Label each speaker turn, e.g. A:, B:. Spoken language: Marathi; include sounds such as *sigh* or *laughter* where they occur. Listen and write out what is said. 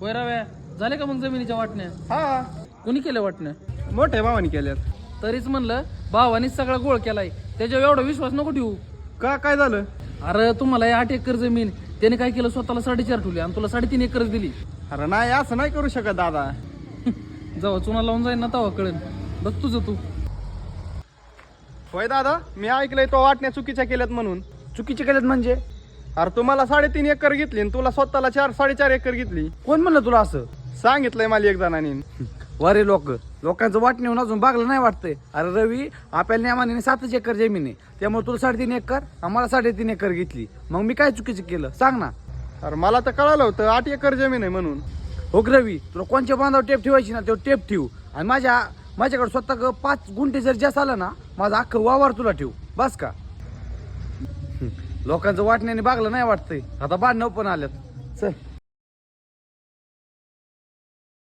A: होय राव्या झाले का मग जमिनीच्या वाटण्या?
B: हा.
A: कोणी केल्या वाटण्या?
B: मोठ्या भावानी केल्यात.
A: तरीच म्हणलं भावानीच सगळा गोळ केलाय. त्याच्यावर एवढा विश्वास नको ठेवू.
B: का काय झालं?
A: अरे तुम्हाला हे आठ एकर जमीन त्याने काय केलं? स्वतःला साडेचार ठेवली आणि तुला साडेतीन एकरच दिली.
B: अरे नाही असं नाही करू शकत दादा. *laughs*
A: जेव्हा चुना लावून जाईल ना तेव्हा कळेल. बघ तुझं तू.
B: होय दादा. मी ऐकलंय तो वाटण्या चुकीच्या केल्यात म्हणून.
C: चुकीचे केलेत म्हणजे?
B: अरे तुम्हाला साडेतीन एकर घेतली आणि तुला स्वतःला चार साडेचार एकर घेतली.
C: कोण म्हणलं तुला असं?
B: सांगितलंय मला एक जणांनी.
C: वरे लोक. लोकांचं वाटणी होऊन अजून बागलं नाही वाटतंय. अरे रवी आपल्या नियमाने सातच एकर जमीन आहे. त्यामुळे तुला साडेतीन एकर आम्हाला साडेतीन एकर घेतली. मग मी काय चुकीचं केलं? सांग ना.
B: अरे मला तर कळालं होतं आठ एकर जमीन आहे म्हणून.
C: हो रवी तुला कोणच्या बांधावर टेप ठेवायची ना तेव्हा टेप ठेवू. आणि माझ्या माझ्याकडे स्वतः पाच गुंठे जर जास्त आलं ना माझा अख्खं वावर तुला ठेवू. बस का? लोकांचं वाटण्याने बागलं नाही वाटतंय. आता बांधणं पण आल्यात. चल.